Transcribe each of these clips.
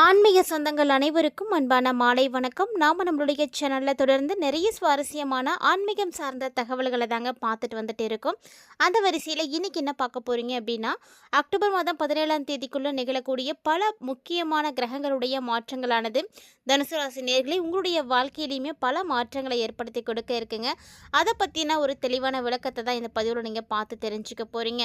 ஆன்மீக சொந்தங்கள் அனைவருக்கும் அன்பான மாலை வணக்கம். நாம் நம்மளுடைய சேனலில் தொடர்ந்து நிறைய சுவாரஸ்யமான ஆன்மீகம் சார்ந்த தகவல்களை தாங்க பார்த்துட்டு வந்துட்டு இருக்கோம். அந்த வரிசையில் இன்றைக்கி என்ன பார்க்க போகிறீங்க அப்படின்னா அக்டோபர் மாதம் பதினேழாம் தேதிக்குள்ளே நிகழக்கூடிய பல முக்கியமான கிரகங்களுடைய மாற்றங்களானது தனுசு ராசி நேர்களை உங்களுடைய வாழ்க்கையிலையுமே பல மாற்றங்களை ஏற்படுத்தி கொடுக்க இருக்குங்க. அதை பற்றின ஒரு தெளிவான விளக்கத்தை தான் இந்த பதிவில் நீங்கள் பார்த்து தெரிஞ்சுக்க போகிறீங்க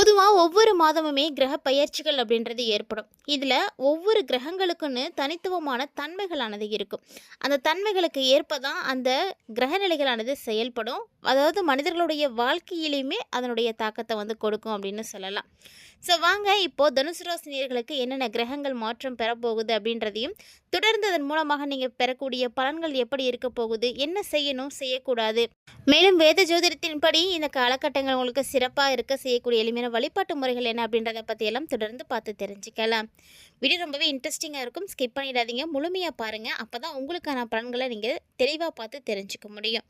பொதுவாக ஒவ்வொரு மாதமுமே கிரக பயிற்சிகள் அப்படின்றது ஏற்படும். இதில் ஒவ்வொரு கிரகங்களுக்குன்னு தனித்துவமான தன்மைகளானது இருக்கும். அந்த தன்மைகளுக்கு ஏற்ப தான் அந்த கிரகநிலைகளானது செயல்படும். அதாவது மனிதர்களுடைய வாழ்க்கையிலையுமே அதனுடைய தாக்கத்தை வந்து கொடுக்கும் அப்படின்னு சொல்லலாம். ஸோ வாங்க இப்போது தனுசு என்னென்ன கிரகங்கள் மாற்றம் பெறப்போகுது அப்படின்றதையும் தொடர்ந்து அதன் மூலமாக நீங்கள் பெறக்கூடிய பலன்கள் எப்படி இருக்க போகுது என்ன செய்யணும் செய்யக்கூடாது. மேலும் வேத ஜோதிடத்தின்படி இந்த காலகட்டங்கள் உங்களுக்கு சிறப்பாக இருக்க செய்யக்கூடிய எளிமையான வழிபாட்டு முறைகள் என்ன அப்படின்றத பற்றியெல்லாம் தொடர்ந்து பார்த்து தெரிஞ்சுக்கலாம். வீடியோ ரொம்பவே இன்ட்ரெஸ்டிங்காக இருக்கும். ஸ்கிப் பண்ணிடாதீங்க. முழுமையாக பாருங்கள் அப்போ தான் உங்களுக்கான பலன்களை நீங்கள் தெளிவாக பார்த்து தெரிஞ்சுக்க முடியும்.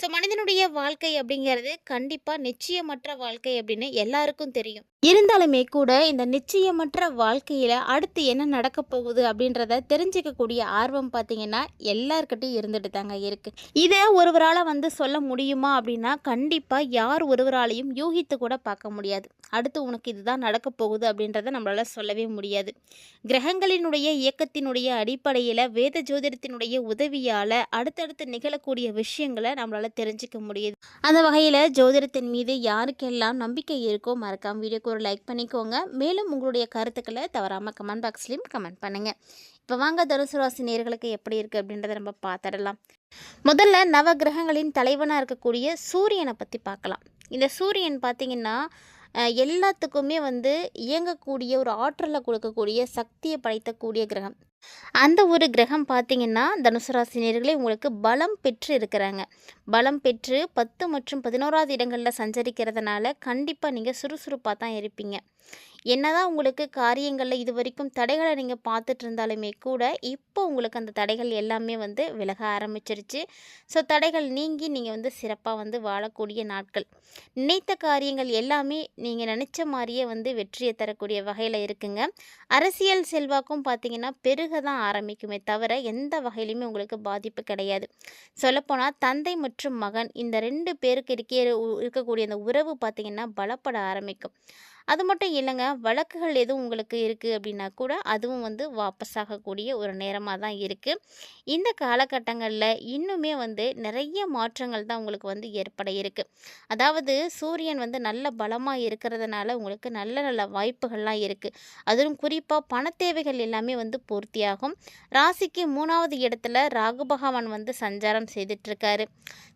ஸோ மனிதனுடைய வாழ்க்கை அப்படிங்கிறது கண்டிப்பாக நிச்சயமற்ற வாழ்க்கை அப்படின்னு எல்லாருக்கும் தெரியும். இருந்தாலுமே கூட இந்த நிச்சயமற்ற வாழ்க்கையில் அடுத்து என்ன நடக்க போகுது அப்படின்றத தெரிஞ்சுக்கக்கூடிய ஆர்வம் பார்த்தீங்கன்னா எல்லார்கிட்டையும் இருந்துட்டு தாங்க இருக்குது இதை ஒருவரால் வந்து சொல்ல முடியுமா அப்படின்னா கண்டிப்பாக யார் ஒருவராலையும் யூகித்து கூட பார்க்க முடியாது. அடுத்து உனக்கு இதுதான் நடக்க போகுது அப்படின்றத நம்மளால சொல்லவே முடியாது. கிரகங்களினுடைய இயக்கத்தினுடைய அடிப்படையில் வேத ஜோதிடத்தினுடைய உதவியால் அடுத்தடுத்து நிகழக்கூடிய விஷயங்களை நம்மளால் தெரிஞ்சுக்க முடியுது. அந்த வகையில் ஜோதிடத்தின் மீது யாருக்கெல்லாம் நம்பிக்கை இருக்கோ மறக்காமல் வீடியோக்கு ஒரு லைக் பண்ணிக்கோங்க. மேலும் உங்களுடைய கருத்துக்களை தவறாமல் கமெண்ட் பாக்ஸ்லேயும் கமெண்ட் பண்ணுங்கள் இப்போ வாங்க தனுசு ராசி நேர்களுக்கு எப்படி இருக்குது அப்படின்றத நம்ம பார்த்துடலாம். முதல்ல நவ கிரகங்களின் தலைவனாக இருக்கக்கூடிய சூரியனை பற்றி பார்க்கலாம். இந்த சூரியன் பார்த்திங்கன்னா எல்லாத்துக்குமே வந்து இயங்கக்கூடிய ஒரு ஆற்றலை கொடுக்கக்கூடிய சக்தியை படைத்தக்கூடிய கிரகம். அந்த ஒரு கிரகம் பார்த்தீங்கன்னா தனுசு ராசி உங்களுக்கு பலம் பெற்று இருக்கிறாங்க. பலம் பெற்று பத்து மற்றும் பதினோராவது இடங்களில் சஞ்சரிக்கிறதுனால கண்டிப்பாக நீங்கள் சுறுசுறுப்பாக தான் இருப்பீங்க. என்னதான் உங்களுக்கு காரியங்களில் இது வரைக்கும் தடைகளை நீங்கள் பார்த்துட்டு இருந்தாலுமே கூட இப்போ உங்களுக்கு அந்த தடைகள் எல்லாமே வந்து விலக ஆரம்பிச்சிருச்சு. ஸோ தடைகள் நீங்கி நீங்கள் வந்து சிறப்பாக வந்து வாழக்கூடிய நாட்கள். நினைத்த காரியங்கள் எல்லாமே நீங்கள் நினச்ச மாதிரியே வந்து வெற்றியை தரக்கூடிய வகையில் இருக்குங்க. அரசியல் செல்வாக்கும் பார்த்தீங்கன்னா பெருக தான் ஆரம்பிக்குமே தவிர எந்த வகையிலுமே உங்களுக்கு பாதிப்பு கிடையாது. சொல்லப்போனால் தந்தை மற்றும் மகன் இந்த ரெண்டு பேருக்கு இருக்கே இருக்கக்கூடிய அந்த உறவு பார்த்திங்கன்னா பலப்பட ஆரம்பிக்கும். அது மட்டும் இல்லைங்க. வழக்குகள் எதுவும் உங்களுக்கு இருக்குது அப்படின்னா கூட அதுவும் வந்து வாபஸ் ஆகக்கூடிய ஒரு நேரமாக தான் இருக்குது இந்த காலகட்டங்களில் இன்னுமே வந்து நிறைய மாற்றங்கள் தான் உங்களுக்கு வந்து ஏற்பட இருக்குது அதாவது சூரியன் வந்து நல்ல பலமாக இருக்கிறதுனால உங்களுக்கு நல்ல நல்ல வாய்ப்புகள்லாம் இருக்குது அதுவும் குறிப்பாக பண தேவைகள் எல்லாமே வந்து பூர்த்தியாகும். ராசிக்கு மூணாவது இடத்துல ராகு பகவான் வந்து சஞ்சாரம் செய்துட்ருக்காரு.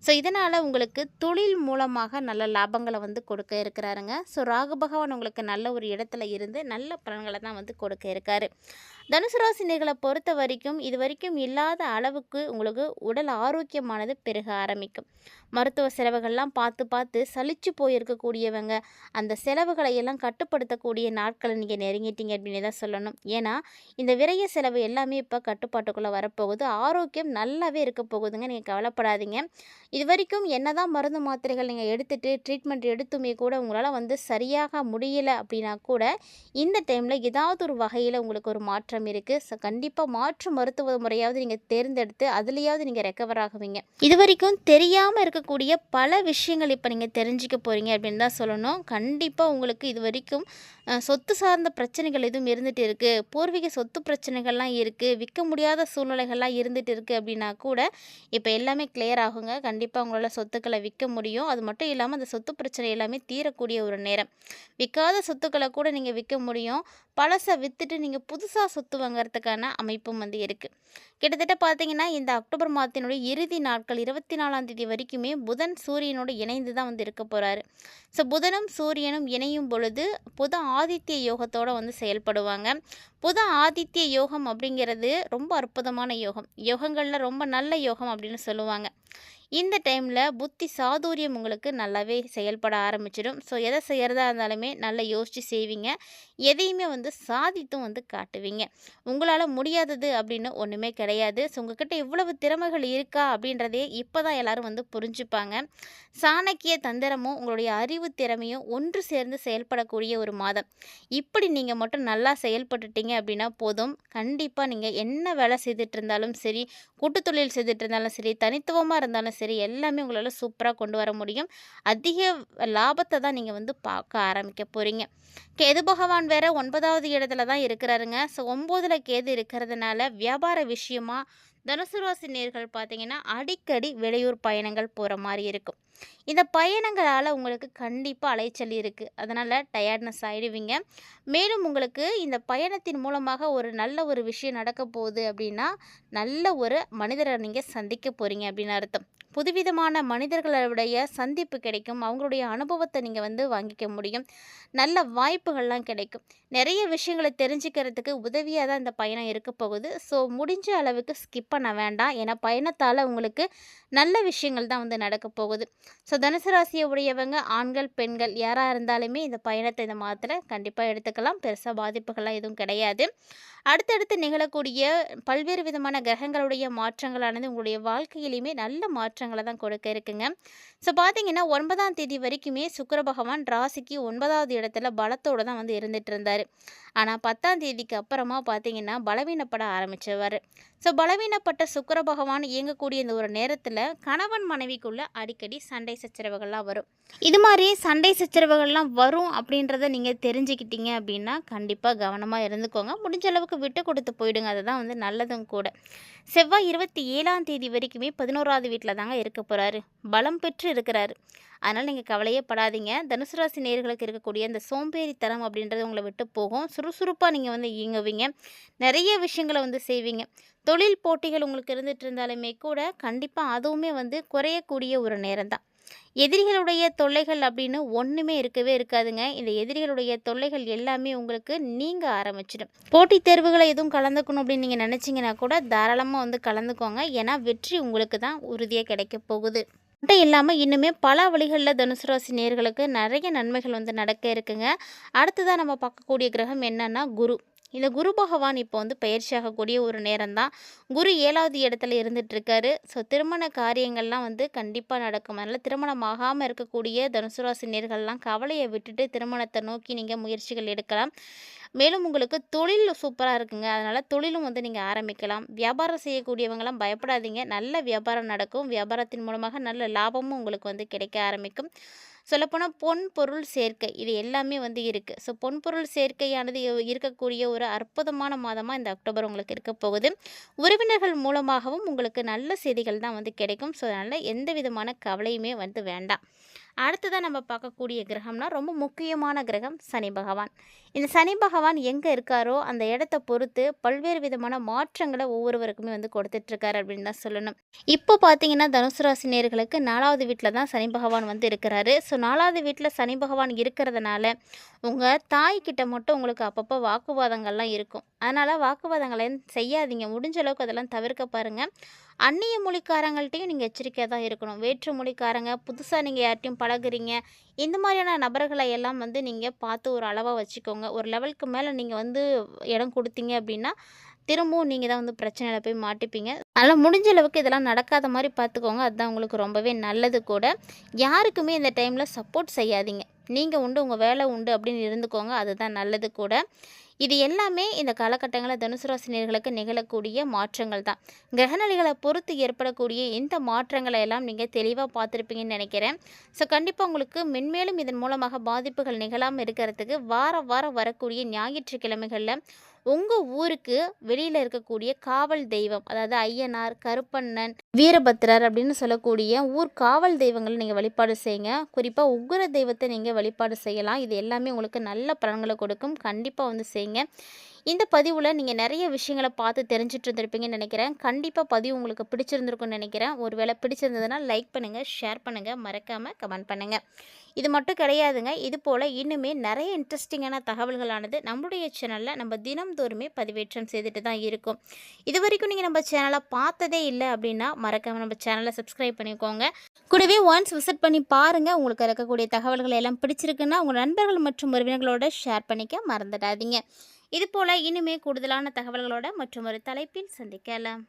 ஸோ இதனால் உங்களுக்கு தொழில் மூலமாக நல்ல லாபங்களை வந்து கொடுக்க இருக்கிறாருங்க. ஸோ ராகு பகவான் உங்களுக்கு நல்ல ஒரு இடத்துல இருந்து நல்ல பலன்களை தான் வந்து கொடுக்க இருக்காரு. தனுசு ராசினியர்களை பொறுத்த வரைக்கும் இது வரைக்கும் இல்லாத அளவுக்கு உங்களுக்கு உடல் ஆரோக்கியமானது பெருக ஆரம்பிக்கும். மருத்துவ செலவுகள்லாம் பார்த்து பார்த்து சலிச்சு போயிருக்கக்கூடியவங்க அந்த செலவுகளை எல்லாம் கட்டுப்படுத்தக்கூடிய நாட்களை நீங்கள் நெருங்கிட்டீங்க அப்படின்னு தான் சொல்லணும். ஏன்னா இந்த விரைய செலவு எல்லாமே இப்போ கட்டுப்பாட்டுக்குள்ளே வரப்போகுது. ஆரோக்கியம் நல்லாவே இருக்க போகுதுங்க. நீங்கள் கவலைப்படாதீங்க. இது வரைக்கும் என்ன தான் மருந்து மாத்திரைகள் நீங்கள் எடுத்துகிட்டு ட்ரீட்மெண்ட் எடுத்துமே கூட உங்களால் வந்து சரியாக முடியல அப்படின்னா கூட இந்த டைமில் ஏதாவது ஒரு வகையில் உங்களுக்கு ஒரு மாற்றம் இருக்குது ஸோ கண்டிப்பாக மாற்று மருத்துவ முறையாவது நீங்கள் தேர்ந்தெடுத்து அதுலேயாவது நீங்கள் ரெக்கவர் ஆகுவீங்க. இது வரைக்கும் தெரியாமல் இருக்கக்கூடிய பல விஷயங்கள் இப்போ நீங்கள் தெரிஞ்சுக்க போகிறீங்க அப்படின்னு தான் சொல்லணும். கண்டிப்பாக உங்களுக்கு இது வரைக்கும் சொத்து சார்ந்த பிரச்சனைகள் எதுவும் இருந்துகிட்டு இருக்குது பூர்வீக சொத்து பிரச்சனைகள்லாம் இருக்குது விற்க முடியாத சூழ்நிலைகள்லாம் இருந்துகிட்டு இருக்குது அப்படின்னா கூட இப்போ எல்லாமே கிளியர் ஆகுங்க. கண்டிப்பாக உங்களால் சொத்துக்களை விற்க முடியும். அது மட்டும் இல்லாமல் அந்த சொத்து பிரச்சனை எல்லாமே தீரக்கூடிய ஒரு நேரம். விற்காத சொத்துக்களை கூட நீங்கள் விற்க முடியும். பழசை விற்றுட்டு நீங்கள் புதுசாக சொத்து வாங்குறதுக்கான அமைப்பும் வந்து இருக்குது கிட்டத்தட்ட பார்த்தீங்கன்னா இந்த அக்டோபர் மாதத்தினுடைய இறுதி நாட்கள் இருபத்தி நாலாம் தேதி வரைக்குமே புதன் சூரியனோடு இணைந்து தான் வந்து இருக்க போகிறாரு ஸோ புதனும் சூரியனும் இணையும் பொழுது புத ஆதித்ய யோகத்தோடு வந்து செயல்படுவாங்க. புத ஆதித்ய யோகம் அப்படிங்கிறது ரொம்ப அற்புதமான யோகம். யோகங்களில் ரொம்ப நல்ல யோகம் அப்படின்னு சொல்லுவாங்க. இந்த டைமில் புத்தி சாதுரியம் உங்களுக்கு நல்லாவே செயல்பட ஆரம்பிச்சிடும். ஸோ எதை செய்கிறதா இருந்தாலுமே நல்லா யோசித்து செய்வீங்க. எதையுமே வந்து சாதித்தும் வந்து காட்டுவீங்க. உங்களால் முடியாதது அப்படின்னு ஒன்றுமே கிடையாது. ஸோ உங்ககிட்ட இவ்வளவு திறமைகள் இருக்கா அப்படின்றதே இப்போ தான் எல்லோரும் வந்து புரிஞ்சுப்பாங்க. சாணக்கிய தந்திரமும் உங்களுடைய அறிவு திறமையும் ஒன்று சேர்ந்து செயல்படக்கூடிய ஒரு மாதம். இப்படி நீங்கள் மட்டும் நல்லா செயல்பட்டுட்டீங்க அப்படின்னா போதும். கண்டிப்பாக நீங்கள் என்ன வேலை செய்துட்டு இருந்தாலும் சரி கூட்டுத்தொழில் செய்துட்டு இருந்தாலும் சரி தனித்துவமாக இருந்தாலும் சரி எல்லாமே உங்களால் சூப்பராக கொண்டு வர முடியும். அதிக லாபத்தை தான் நீங்கள் வந்து பார்க்க ஆரம்பிக்க போகிறீங்க கேது பகவான் வேற ஒன்பதாவது இடத்துல தான் இருக்கிறாருங்க. ஸோ ஒம்போதில் கேது இருக்கிறதுனால வியாபார விஷயமா தனுசு ராசி நேர்கள் பார்த்தீங்கன்னா அடிக்கடி வெளியூர் பயணங்கள் போகிற மாதிரி இருக்கும். இந்த பயணங்களால் உங்களுக்கு கண்டிப்பாக அலைச்சல் இருக்குது அதனால் டயர்ட்னஸ் ஆகிடுவீங்க மேலும் உங்களுக்கு இந்த பயணத்தின் மூலமாக ஒரு நல்ல ஒரு விஷயம் நடக்க போகுது அப்படின்னா நல்ல ஒரு மனிதரை நீங்கள் சந்திக்க போகிறீங்க அப்படின்னு அர்த்தம். புதுவிதமான மனிதர்களுடைய சந்திப்பு கிடைக்கும். அவங்களுடைய அனுபவத்தை நீங்கள் வந்து வாங்கிக்க முடியும். நல்ல வாய்ப்புகள்லாம் கிடைக்கும். நிறைய விஷயங்களை தெரிஞ்சுக்கிறதுக்கு உதவியாக தான் இந்த பயணம் இருக்க போகுது. ஸோ முடிஞ்ச அளவுக்கு ஸ்கிப் பண்ண வேண்டாம். ஏன்னா பயணத்தால் உங்களுக்கு நல்ல விஷயங்கள் தான் வந்து நடக்க போகுது. ஸோ தனுசு ராசியை உடையவங்க ஆண்கள் பெண்கள் யாராக இருந்தாலுமே இந்த பயணத்தை இந்த மாதத்தில் கண்டிப்பாக எடுத்துக்கலாம். பெருசாக பாதிப்புகள்லாம் எதுவும் கிடையாது. அடுத்தடுத்து நிகழக்கூடிய பல்வேறு விதமான கிரகங்களுடைய மாற்றங்களானது உங்களுடைய வாழ்க்கையிலையுமே நல்ல மாற்றங்களை தான் கொடுக்க இருக்குங்க. ஸோ பார்த்தீங்கன்னா ஒன்பதாம் தேதி வரைக்குமே சுக்கர பகவான் ராசிக்கு ஒன்பதாவது இடத்துல பலத்தோடு தான் வந்து இருந்துட்டு இருந்தார். ஆனால் பத்தாம் தேதிக்கு அப்புறமா பார்த்தீங்கன்னா பலவீனப்பட ஆரம்பித்தவர் ஸோ பலவீனப்பட்ட சுக்கிர பகவான் இயங்கக்கூடிய இந்த ஒரு நேரத்தில் கணவன் மனைவிக்குள்ள அடிக்கடி சண்டை சச்சரவுகள்லாம் வரும். இது மாதிரி சண்டை சச்சரவுகள்லாம் வரும் அப்படின்றத நீங்கள் தெரிஞ்சுக்கிட்டீங்க அப்படின்னா கண்டிப்பாக கவனமாக இருந்துக்கோங்க. முடிஞ்ச அளவுக்கு விட்டு கொடுத்து போயிடுங்க. அதுதான் வந்து நல்லதும் கூட. செவ்வாய் இருபத்தி ஏழாம் தேதி வரைக்குமே பதினோராவது வீட்டில் தாங்க இருக்க போகிறாரு பலம் பெற்று இருக்கிறாரு. அதனால் நீங்கள் கவலையே படாதீங்க. தனுசு ராசி நேர்களுக்கு இருக்கக்கூடிய அந்த சோம்பேறித்தனம் அப்படின்றது உங்களை விட்டு போகும். சுறுசுறுப்பாக நீங்கள் வந்து இயங்குவீங்க. நிறைய விஷயங்களை வந்து செய்வீங்க. தொழில் போட்டிகள் உங்களுக்கு இருந்துட்டு இருந்தாலுமே கூட கண்டிப்பாக அதுவுமே வந்து குறையக்கூடிய ஒரு நேரம் தான் எதிரிகளுடைய தொல்லைகள் அப்படின்னு ஒன்றுமே இருக்கவே இருக்காதுங்க. இந்த எதிரிகளுடைய தொல்லைகள் எல்லாமே உங்களுக்கு நீங்க ஆரம்பிச்சிடும். போட்டித் தேர்வுகளை எதுவும் கலந்துக்கணும் அப்படின்னு நீங்கள் நினச்சிங்கன்னா கூட தாராளமாக வந்து கலந்துக்கோங்க. ஏன்னா வெற்றி உங்களுக்கு தான் உறுதியாக கிடைக்க போகுது. மட்டும் இல்லாமல் இன்னுமே பல வழிகளில் தனுசு ராசி நேர்களுக்கு நிறைய நன்மைகள் வந்து நடக்க இருக்குங்க. அடுத்ததாக நம்ம பார்க்கக்கூடிய கிரகம் என்னன்னா குரு. இந்த குரு பகவான் இப்போ வந்து பயிற்சியாகக்கூடிய ஒரு நேரம் தான் குரு ஏழாவது இடத்துல இருந்துட்டுருக்காரு. ஸோ திருமண காரியங்கள்லாம் வந்து கண்டிப்பாக நடக்கும். அதனால் திருமணம் ஆகாமல் இருக்கக்கூடிய தனுசு நேர்கள்லாம் கவலையை விட்டுட்டு திருமணத்தை நோக்கி நீங்கள் முயற்சிகள் எடுக்கலாம். மேலும் உங்களுக்கு தொழில் சூப்பராக இருக்குங்க. அதனால் தொழிலும் வந்து நீங்கள் ஆரம்பிக்கலாம். வியாபாரம் செய்யக்கூடியவங்களாம் பயப்படாதீங்க. நல்ல வியாபாரம் நடக்கும். வியாபாரத்தின் மூலமாக நல்ல லாபமும் உங்களுக்கு வந்து கிடைக்க ஆரம்பிக்கும். சொல்லப்போனால் பொன் பொருள் சேர்க்கை. இது எல்லாமே வந்து இருக்குது ஸோ பொன் பொருள் சேர்க்கையானது இருக்கக்கூடிய ஒரு அற்புதமான மாதமாக இந்த அக்டோபர் உங்களுக்கு இருக்க போகுது. உறவினர்கள் மூலமாகவும் உங்களுக்கு நல்ல செய்திகள் தான் வந்து கிடைக்கும். ஸோ அதனால் எந்த விதமான கவலையுமே வந்து வேண்டாம். அடுத்ததாக நம்ம பார்க்கக்கூடிய கிரகம்னா ரொம்ப முக்கியமான கிரகம் சனி பகவான். இந்த சனி பகவான் எங்கே இருக்காரோ அந்த இடத்த பொறுத்து பல்வேறு விதமான மாற்றங்களை ஒவ்வொருவருக்குமே வந்து கொடுத்துட்ருக்காரு அப்படின்னு தான் சொல்லணும். இப்போ பார்த்தீங்கன்னா தனுசு ராசி நேர்களுக்கு நாலாவது வீட்டில் தான் சனி பகவான் வந்து இருக்கிறாரு. ஸோ நாலாவது வீட்டில் சனி பகவான் இருக்கிறதுனால உங்கள் தாய்கிட்ட மட்டும் உங்களுக்கு அப்பப்போ வாக்குவாதங்கள்லாம் இருக்கும். அதனால் வாக்குவாதங்களை செய்யாதீங்க. முடிஞ்ச அளவுக்கு அதெல்லாம் தவிர்க்க பாருங்கள் அந்நிய மொழிக்காரங்கள்ட்டையும் நீங்கள் எச்சரிக்கையாக தான் இருக்கணும். வேற்று மொழிக்காரங்க புதுசாக நீங்கள் யார்ட்டையும் பழகுறீங்க. இந்த மாதிரியான நபர்களை எல்லாம் வந்து நீங்கள் பார்த்து ஒரு அளவாக வச்சுக்கோங்க. ஒரு லெவலுக்கு மேலே நீங்கள் வந்து இடம் கொடுத்தீங்க அப்படின்னா திரும்பவும் நீங்கள் தான் வந்து பிரச்சனையில் போய் மாட்டிப்பீங்க. அதனால் முடிஞ்ச அளவுக்கு இதெல்லாம் நடக்காத மாதிரி பார்த்துக்கோங்க. அதுதான் உங்களுக்கு ரொம்பவே நல்லது கூட. யாருக்குமே இந்த டைமில் சப்போர்ட் செய்யாதீங்க. நீங்கள் உண்டு உங்கள் வேலை உண்டு அப்படின்னு இருந்துக்கோங்க. அதுதான் நல்லது கூட. இது எல்லாமே இந்த காலகட்டங்களில் தனுசு ராசினியர்களுக்கு நிகழக்கூடிய மாற்றங்கள் தான். கிரகநிலைகளை பொறுத்து ஏற்படக்கூடிய இந்த மாற்றங்களை எல்லாம் நீங்கள் தெளிவாக பார்த்துருப்பீங்கன்னு நினைக்கிறேன். ஸோ கண்டிப்பாக உங்களுக்கு மென்மேலும் இதன் மூலமாக பாதிப்புகள் நிகழாமல் இருக்கிறதுக்கு வார வாரம் வரக்கூடிய ஞாயிற்றுக்கிழமைகளில் உங்கள் ஊருக்கு வெளியில் இருக்கக்கூடிய காவல் தெய்வம் அதாவது ஐயனார் கருப்பண்ணன் வீரபத்திரர் அப்படின்னு சொல்லக்கூடிய ஊர் காவல் தெய்வங்களை நீங்கள் வழிபாடு செய்யுங்க. குறிப்பாக உக்ர தெய்வத்தை நீங்கள் வழிபாடு செய்யலாம். இது எல்லாமே உங்களுக்கு நல்ல பலன்களை கொடுக்கும். கண்டிப்பாக வந்து செய்யுங்க. இந்த பதிவில் நீங்கள் நிறைய விஷயங்களை பார்த்து தெரிஞ்சுட்டு இருந்திருப்பீங்கன்னு நினைக்கிறேன். கண்டிப்பாக பதிவு உங்களுக்கு பிடிச்சிருந்துருக்கும்னு நினைக்கிறேன். ஒருவேளை பிடிச்சிருந்ததுன்னா லைக் பண்ணுங்கள் ஷேர் பண்ணுங்கள் மறக்காமல் கமெண்ட் பண்ணுங்கள் இது மட்டும் கிடையாதுங்க. இது போல் இன்னுமே நிறைய இன்ட்ரெஸ்டிங்கான தகவல்களானது நம்மளுடைய சேனலில் நம்ம தினம்தோறுமே பதிவேற்றம் செய்துட்டு தான் இருக்கும். இது வரைக்கும் நீங்கள் நம்ம சேனலை பார்த்ததே இல்லை அப்படின்னா மறக்காம நம்ம சேனலை சப்ஸ்கிரைப் பண்ணிக்கோங்க. கூடவே ஒன்ஸ் விசிட் பண்ணி பாருங்கள் உங்களுக்கு இருக்கக்கூடிய தகவல்கள் எல்லாம் பிடிச்சிருக்குன்னா உங்கள் நண்பர்கள் மற்றும் உறவினர்களோட ஷேர் பண்ணிக்க மறந்துடாதீங்க. இது போல் இனிமே கூடுதலான தகவல்களோட மற்றும் ஒரு தலைப்பில் சந்திக்கலாம்.